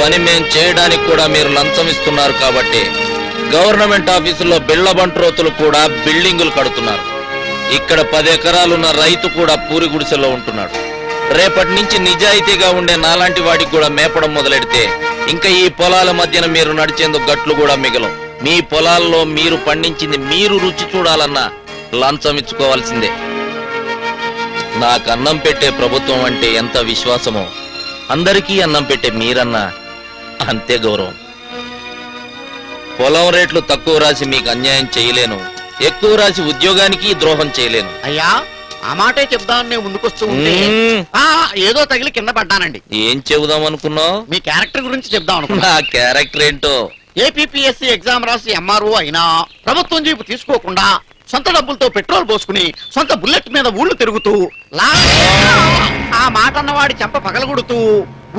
పని మేం చేయడానికి కూడా మీరు లంచం ఇస్తున్నారు కాబట్టి గవర్నమెంట్ ఆఫీసుల్లో బిళ్ళబంట్రోతులు కూడా బిల్డింగులు కడుతున్నారు. ఇక్కడ పది ఎకరాలున్న రైతు కూడా పూరి గుడిసెలో ఉంటున్నాడు. రేపటి నుంచి నిజాయితీగా ఉండే నాలాంటి వాడికి కూడా మేపడం మొదలెడితే ఇంకా ఈ పొలాల మధ్యన మీరు నడిచేందుకు గట్లు కూడా మిగలం. మీ పొలాల్లో మీరు పండించింది మీరు రుచి చూడాలన్నా లంచం ఇచ్చుకోవాల్సిందే. నాకు అన్నం పెట్టే ప్రభుత్వం అంటే ఎంత విశ్వాసమో. అందరికీ అన్నం పెట్టే మీరన్నా అంతే గౌరవం. పొలం రేట్లు తక్కువ రాసి మీకు అన్యాయం చేయలేను. ఎక్కువ రాసి ఉద్యోగానికి ద్రోహం చేయలేను. అయ్యా ఆ మాటే చెప్దామని నేను ముందుకొస్తూ ఉంటే మ్మ్. ఆ, ఏదో తగిలి కింద పడ్డానండి. ఏం చెబుదాం అనుకున్నావు? మీ క్యారెక్టర్ గురించి చెప్దాం అనుకున్నా. నా క్యారెక్టర్ ఏంటో? ఏపీఎస్సి ఎగ్జామ్ రాసి ఎంఆర్ఓ అయినా ప్రభుత్వం జీపు తీసుకోకుండా సొంత డబ్బులతో పెట్రోల్ పోసుకుని సొంత బుల్లెట్ మీద ఊళ్ళు తిరుగుతూ లా ఆ మాట అన్నవాడి చెంప పగలగొడుతూ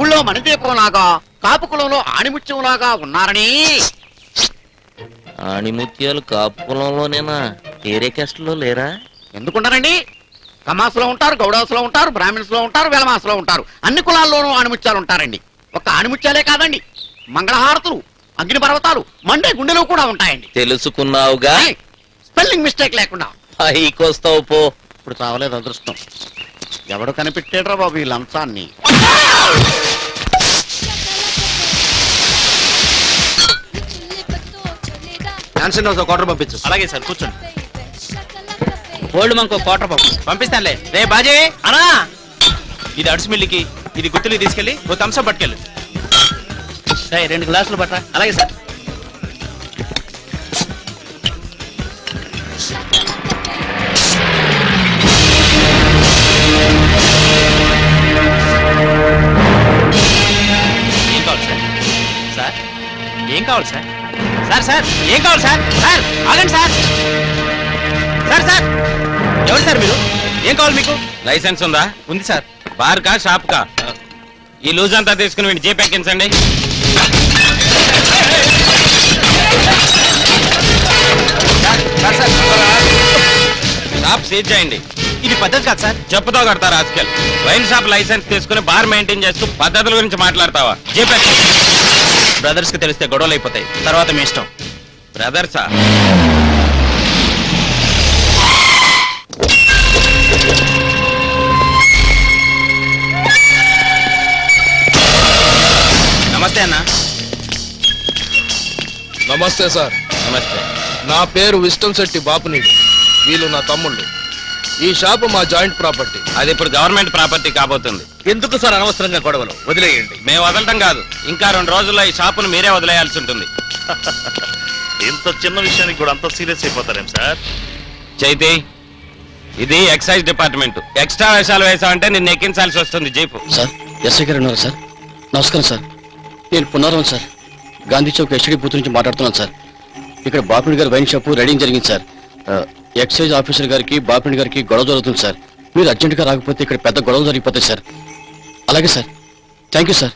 ఊళ్ళో మణిదీపంలాగా కాపు కులంలో ఆణిముత్యంలాగా ఉన్నారని. ఆణిముత్యాలు కాపు పొలంలోనేనా ఏరే క్యాస్ట్లో లేరా? ఎందుకుంటారండి? కమాసులో ఉంటారు గౌడాసులో ఉంటారు బ్రాహ్మిన్స్లో ఉంటారు వెలమాసులో ఉంటారు. అన్ని కులాల్లోనూ ఆణిముత్యాలు ఉంటారండి. ఒక్క ఆణిముత్యాలే కాదండి మంగళహారతులు అగ్ని పర్వతాలు మండే గుండెలో కూడా ఉంటాయండి. తెలుసుకున్నావుగా? స్పెల్లింగ్ మిస్టేక్ లేకుండా. పైకొస్తావు పో. ఇప్పుడు చావలేదు అదృష్టం. ఎవడు కనిపెట్టాడ్రా బాబు ఈ లంచాన్ని? హౌస్ క్వార్టర్ పంపించు. అలాగే సార్ కూర్చోండి. ఓల్డ్ మంకో క్వార్టర్ పంపు. పంపిస్తానులే. రే బాజీ! అనా ఇది అడుసుమిల్లికి ఇది గుత్తులు తీసుకెళ్ళి ఓ పట్టుకెళ్ళు. రేయ్, రెండు గ్లాసులు పట్టరా. అలాగే సార్. ఏం కావాలి సార్? సార్ సార్ ఏం కావాలి సార్? సార్ ఆగండి సార్. సార్ సార్ ఎవరు సార్ మీరు? ఏం కావాలి మీకు? లైసెన్స్ ఉందా? ఉంది సార్. బార్ కా షాప్ కా ఈ లూజ్ అంతా తీసుకుని వీడి జేబు ఎక్కించండి. షాప్ సీజ్ చేయండి. ఇది పద్ధతి కాదు సార్. చెప్పుతో కడతారు ఆస్కెల్. వైన్ షాప్ లైసెన్స్ తీసుకుని బార్ మెయింటైన్ చేస్తూ పద్ధతుల గురించి మాట్లాడతావా? జేబు బ్రదర్స్కి తెలిస్తే గొడవలు అయిపోతాయి తర్వాత మీ ఇష్టం. బ్రదర్సా? నమస్తే అన్న. నమస్తే సార్. నమస్తే. నా పేరు విస్టం శెట్టి బాపునీడు. వీళ్ళు నా తమ్ముళ్ళు. ఈ షాపు మా జాయింట్ ప్రాపర్టీ. అది ఇప్పుడు గవర్నమెంట్ ప్రాపర్టీ కాబోతుంది. ఎందుకు సార్ అనవసరంగా గొడవలు? వదిలేయండి. మేము వదలటం కాదు. ఇంకా రెండు రోజుల్లో ఈ షాపును మీరే వదిలేయాల్సి ఉంటుంది. ఇంత చిన్న విషయానికి కూడా అంత సీరియస్ అయిపోతారేం సార్? చైతి ఇది ఎక్సైజ్ డిపార్ట్మెంట్. ఎక్స్ట్రా వేషాలు వేసామంటే నిన్ను ఎక్కించాల్సి వస్తుంది జీపు. సార్ ఎస్ఐ గారు ఉన్నారు సార్. నమస్కారం సార్. నేను పునరం sir. Gandhi Chowk STD booth నుంచి మాట్లాడుతున్నాను సార్. ఇక్కడ బాపిడి గారి వైన్ షాపు రైడింగ్ జరిగింది సార్. ఆ, ఎక్సైజ్ ఆఫీసర్ గారికి బాపిడి గారికి గొడవ జరుగుతుంది సార్. మీరు అర్జెంటుగా రాకపోతే ఇక్కడ పెద్ద గొడవ జరిగిపోతాయి సార్. అలాగే సార్. Thank you sir.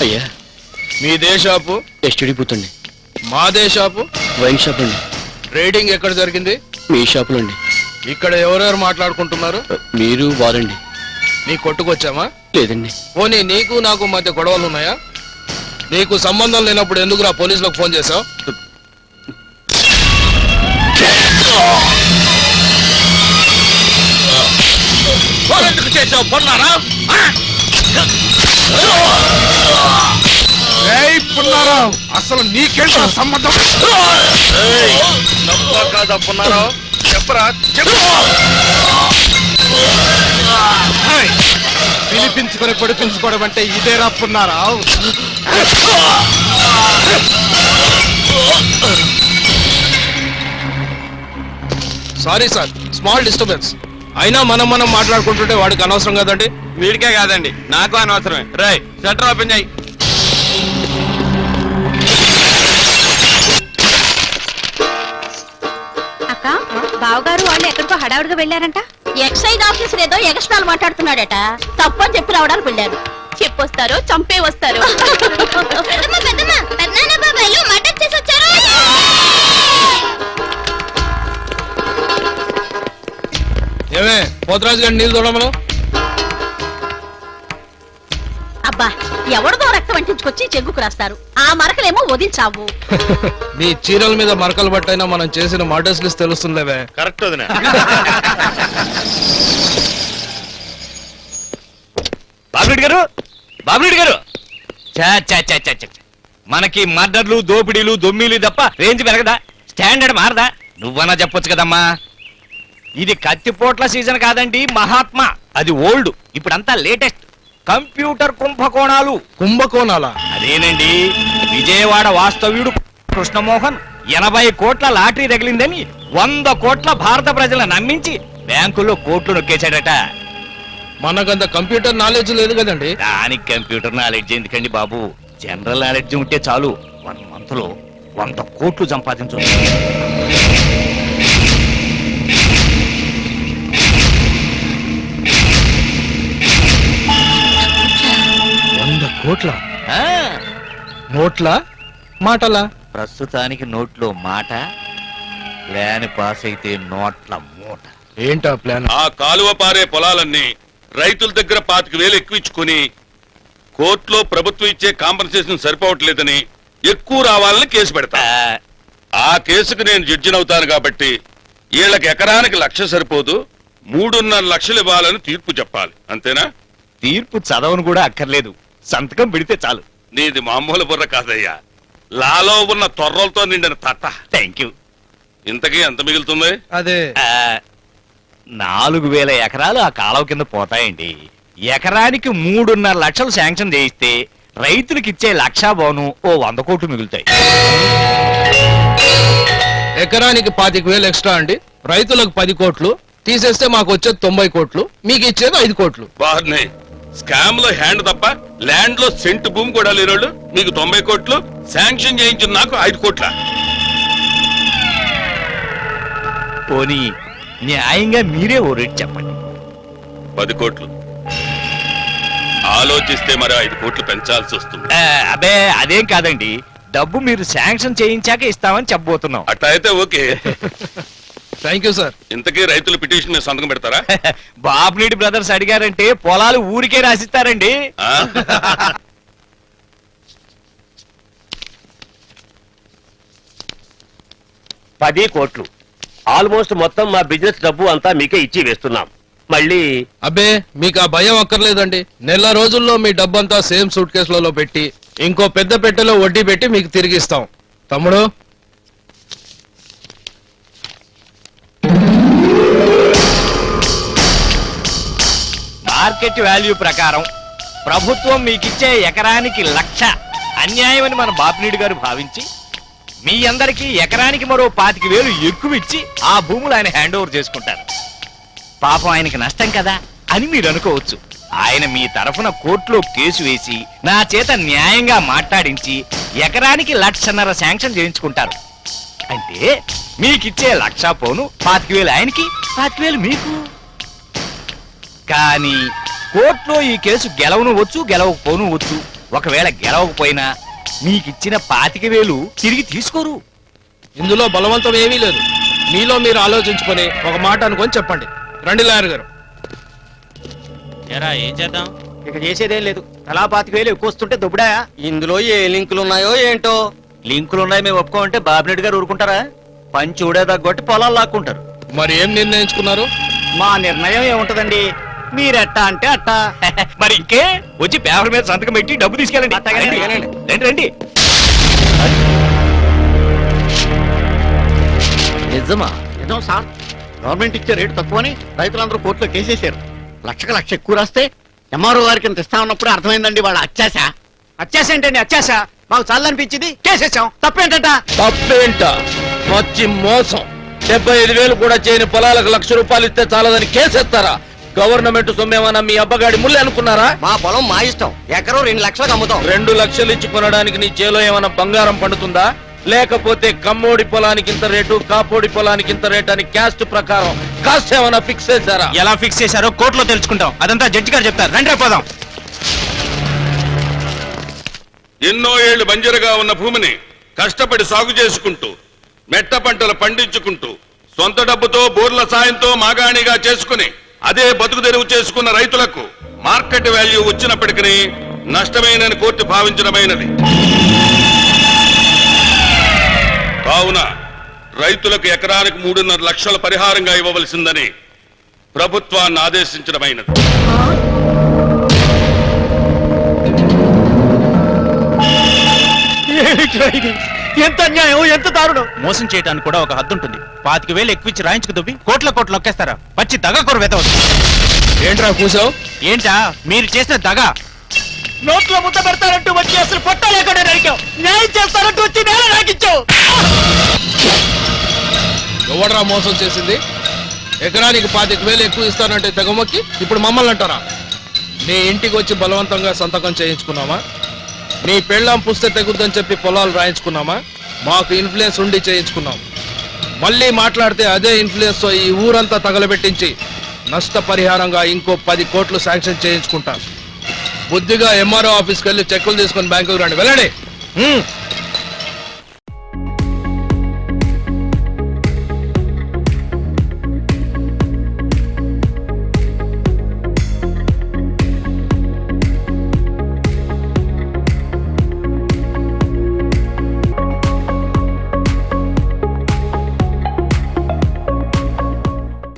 అయ్యా. మీదే షాపు ఎస్టీడీ బూత్ అండి? మాదే షాపు వైన్ షాప్ అండి. రేటింగ్ ఎక్కడ జరిగింది? మీ షాపులో అండి. ఇక్కడ ఎవరెవరు మాట్లాడుకుంటున్నారు? మీరు వారండి. నీ కొట్టుకొచ్చామా? లేదండి. పోనీ నీకు నాకు మధ్య గొడవలు ఉన్నాయా? నీకు సంబంధం లేనప్పుడు ఎందుకురా పోలీసులకు ఫోన్ చేశావు? ఎందుకు చేసావు పొన్నారా? అసలు నీకేంటి సంబంధం? కాదా పున్నారావు? చెప్పరా చెప్పు. పిలిపించుకొని పొడిపించుకోవడం అంటే ఇదే రప్పున్నారా సారీ సార్ స్మాల్ డిస్టర్బెన్స్ అయినా మనం మనం మాట్లాడుకుంటుంటే వాడికి అనవసరం కదండి? వీడికే కాదండి. నాకు అనవసరమే. రై షట్టర్ ఓపెన్ చేయి. అక్క బావగారు వాళ్ళు ఎక్కడికో హడావుడిగా వెళ్ళారంట? ఎక్సైజ్ ఆఫీసర్ ఏదో ఎగస్ట్రాలు మాట్లాడుతున్నాడట. తప్పని చెప్పి రావడానికి వెళ్ళారు చెప్పొస్తారు చంపే వస్తారు. ఏమే పోతరాజు గారిని నీళ్ళు చూడమను అబ్బా ఎవరిదో రక్తం అంటించుకొచ్చి చెంగుకు రాస్తారు. ఆ మరకలేమో వదిలిచావు. నీ చీరల మీద మరకలు బట్టైనా మనం చేసిన మర్డర్స్ లిస్ట్ తెలుస్తుందిలేవే కరెక్ట్ వదిన. బాబురెడ్డి గారు బాబురెడ్డి గారు. చా చా చా చా చా. మనకి మర్డర్లు దోపిడీలు దొమ్మిలు తప్ప రేంజ్ పెరగదా? స్టాండర్డ్ మారదా? నువ్వన్నా చెప్పొచ్చు కదమ్మా. ఇది కత్తిపోట్ల సీజన్ కాదండి మహాత్మా. అది ఓల్డ్ ఇప్పుడంతా లేటెస్ట్. కంప్యూటర్ కుంభకోణాలు. కుంభకోణాల? అదేనండి విజయవాడ వాస్తవ్యుడు కృష్ణమోహన్ ఎనభై కోట్ల లాటరీ తగిలిందని వంద కోట్ల భారత ప్రజలను నమ్మించి బ్యాంకుల్లో కోట్లు నొక్కేశాడట. మనకంత కంప్యూటర్ నాలెడ్జ్ లేదు కదండి. దానికి కంప్యూటర్ నాలెడ్జ్ ఎందుకండి బాబు? జనరల్ నాలెడ్జ్ ఉంటే చాలు. వన్ మంత్లో వంద కోట్లు సంపాదించు వంద కోట్ల? ఆ, నోట్ల? మాటలా? ప్రస్తుతానికి నోట్లో మాట ప్లాన్ పాస్ అయితే నోట్ల మూట. ఏంటా ప్లాన్? ఆ కాలువ పారే పొలాలన్నీ రైతుల దగ్గర పాతిక వేలు ఎక్కువ ఇచ్చుకొని కోర్టులో ప్రభుత్వం ఇచ్చే కాంపన్సేషన్ సరిపోవట్లేదని ఎక్కువ రావాలని కేసు పెడతా. ఆ, కేసుకు నేను జడ్జినవుతాను కాబట్టి వీళ్ళకి ఎకరానికి లక్ష సరిపోదు మూడున్నర లక్షలు ఇవ్వాలని తీర్పు చెప్పాలి. అంతేనా? తీర్పు చదవను కూడా అక్కర్లేదు. సంతకం పెడితే చాలు. నీది మామూలు బుర్ర కాదయ్యా. లాలో ఉన్న తొర్రలతో నిండిన తట్ట. థ్యాంక్ యూ ఇంతకీ ఎంత మిగులుతుంది? అదే. ఆ, నాలుగు వేల ఎకరాలు ఆ కాలువ కింద పోతాయండి. ఎకరానికి మూడున్నర లక్షలు శాంక్షన్ చేయిస్తే రైతులకు ఇచ్చే లక్షా బోను ఓ వంద కోట్లు మిగులుతాయి. ఎకరానికి పాతిక వేలు ఎక్స్ట్రా అండి. రైతులకు పది కోట్లు తీసేస్తే మాకు వచ్చేది తొంభై కోట్లు మీకు ఇచ్చేది ఐదు కోట్లు. బాగున్నాయి స్కామ్లో హ్యాండ్ తప్ప ల్యాండ్లో సెంట్ భూమి కూడా లేనోళ్ళు మీకు తొంభై కోట్లు శాంక్షన్ చేయించిన నాకు ఐదు కోట్ల. పోనీ న్యాయంగా మీరే ఓ రేట్ చెప్పండి. పది కోట్లు. ఆలోచిస్తే మరి ఐదు కోట్లు పెంచాల్సి వస్తుంది. ఆ, అబే అదేం కాదండి. డబ్బు మీరు శాంక్షన్ చేయించాక ఇస్తామని చెప్పబోతున్నాం. అట్లా అయితే ఓకే. Thank you sir. ఇంతకీ రైతుల పిటిషన్ మీద సంతకం పెడతారా? బాబునీటి బ్రదర్స్ అడిగారంటే పొలాలు ఊరికే రాసిస్తారండి. ఆ? పది కోట్లు. ఆల్మోస్ట్ మొత్తం మా బిజినెస్ డబ్బు అంతా మీకే ఇచ్చి వేస్తున్నాం. మళ్ళీ అబ్బే మీకు ఆ భయం అక్కర్లేదండి. నెల రోజుల్లో మీ డబ్బంతా సేమ్ సూట్ కేసులలో పెట్టి ఇంకో పెద్ద పెట్టెలో వడ్డీ పెట్టి మీకు తిరిగి ఇస్తాం. తమ్ముడు? మార్కెట్ వాల్యూ ప్రకారం ప్రభుత్వం మీకిచ్చే ఎకరానికి లక్ష అన్యాయమని మన బాపినీడు గారు భావించి మీ అందరికీ ఎకరానికి మరో పాతిక వేలు ఎక్కువ ఇచ్చి ఆ భూములు ఆయన హ్యాండ్ ఓవర్ చేసుకుంటారు. పాపం ఆయనకి నష్టం కదా? అని మీరు అనుకోవచ్చు. ఆయన మీ తరఫున కోర్టులో కేసు వేసి నా చేత న్యాయంగా మాట్లాడించి ఎకరానికి లక్షన్నర శాంక్షన్ చేయించుకుంటారు. అంటే మీకిచ్చే లక్ష పోను పాతిక వేలు ఆయనకి పాతిక వేలు మీకు. కానీ కోర్టులో ఈ కేసు గెలవను వచ్చు గెలవకపోను వచ్చు. ఒకవేళ గెలవకపోయినా మీకిచ్చిన పాతిక వేలు తిరిగి తీసుకోరు. ఇందులో బలవంతం ఏమీ లేదు. మీలో మీరు ఆలోచించుకొని ఒక మాట అనుకొని చెప్పండి. రండి లాయర్ గారు. ఎరా ఏం చేద్దాం? ఇక చేసేదేం లేదు. తలా పాతిక వేలు ఎక్కువ వస్తుంటే దుబ్బడా ఇందులో ఏ లింకులు ఉన్నాయో ఏంటో? లింకులు ఉన్నాయి మేము ఒప్పుకోమంటే బాబినెడ్డి గారు ఊరుకుంటారా? పని చూడేదగ్గొట్టి పొలాలు లాక్కుంటారు. మరి ఏం నిర్ణయించుకున్నారు? మా నిర్ణయం ఏముంటదండి? మీరెట్టా అంటే అట్టా. మరి ఇంకే? వచ్చి పేపర్ మీద సంతకం పెట్టి డబ్బు తీసుకెళ్ళండి. అట్టగానే, రండి. రండి రండి నిజమా? నిజం సార్ గవర్నమెంట్ ఇచ్చే రేటు తక్కువని రైతులందరూ కోర్టులో కేసేశారు. లక్షకు లక్ష ఎక్కువ రాస్తే ఎంఆర్ఓ గారికి ఇంత ఇస్తా ఉన్నప్పుడు అర్థమైందండి వాళ్ళ అత్యాశ. అత్యాశ ఏంటండి అత్యాశ? మాకు చాలనిపించింది కేసేసాం తప్పేంటట? తప్పేంట? మచ్చి మోసం. డెబ్బై ఐదు వేలు కూడా చేయని పొలాలకు లక్ష రూపాయలు ఇస్తే చాలదని కేసెత్తారా గవర్నమెంట్ సొమ్మేమన్నా మీ అబ్బగాడి ముళ్ళు అనుకున్నారా? మా పొలం మా ఇష్టం. ఎకరం రెండు లక్షలకు అమ్ముతాం. రెండు లక్షలు ఇచ్చి కొనడానికి నీ చేలో ఏమైనా బంగారం పండుతుందా? లేకపోతే కమ్మోడి పొలానికి ఇంత రేటు కాపోడి పొలానికి ఇంత రేటు అని క్యాస్ట్ ప్రకారం కాస్ట్ ఏమైనా ఫిక్స్ చేశారా? ఎలా ఫిక్స్ చేశారో కోర్టులో తెలుసుకుంటాం. అదంతా జడ్జి గారు చెప్తారు. రండి రేపు పోదాం. ఎన్నో ఏళ్ళు బంజరుగా ఉన్న భూమిని కష్టపడి సాగు చేసుకుంటూ మెట్ట పంటలు పండించుకుంటూ సొంత డబ్బుతో బోర్ల సాయంతో మాగాణిగా చేసుకుని అదే బతుకు తెరువు చేసుకున్న రైతులకు మార్కెట్ వాల్యూ వచ్చినప్పటికీ నష్టమేనని కోర్టు భావించడమైనది. కావున రైతులకు ఎకరానికి మూడున్నర లక్షల పరిహారంగా ఇవ్వవలసిందని ప్రభుత్వాన్ని ఆదేశించడమైనది. ఎంత అన్యాయం ఎంత దారుణం మోసం చేయడానికి కూడా ఒక హద్దు ఉంటుంది పాతిక వేలు ఎక్కువిచ్చి రాయించుకు దుబ్బి కోట్ల కోట్లు నొక్కేస్తారా? పచ్చి దగ కూర వెతవద్దు. ఏంట్రా కూసావు? ఏంటా? మీరు చేసిన దగ? నోట్లో ముద్ద పెడతారంటూ వచ్చి అసలు పొట్ట లేకుండా నరికావు. న్యాయం చేస్తారంటూ వచ్చి నేల నాకిచ్చావు. ఎవడరా మోసం చేసింది? ఎకరానికి పాతిక వేలు ఎక్కువ ఇస్తానంటే తెగమొక్కి ఇప్పుడు మమ్మల్ని అంటారా? నీ ఇంటికి వచ్చి బలవంతంగా సంతకం చేయించుకున్నామా నీ పెళ్ళాం పుస్తే తెగుద్దని చెప్పి పొలాలు రాయించుకున్నామా? మాకు ఇన్ఫ్లుయెన్స్ ఉండి చేయించుకున్నాం. మళ్ళీ మాట్లాడితే అదే ఇన్ఫ్లుయెన్స్తో ఈ ఊరంతా తగలబెట్టించి నష్టపరిహారంగా ఇంకో పది కోట్లు శాంక్షన్ చేయించుకుంటాం. బుద్ధిగా ఎంఆర్ఓ ఆఫీస్కి వెళ్ళి చెక్కులు తీసుకొని బ్యాంకుకి రండి. వెళ్ళండి.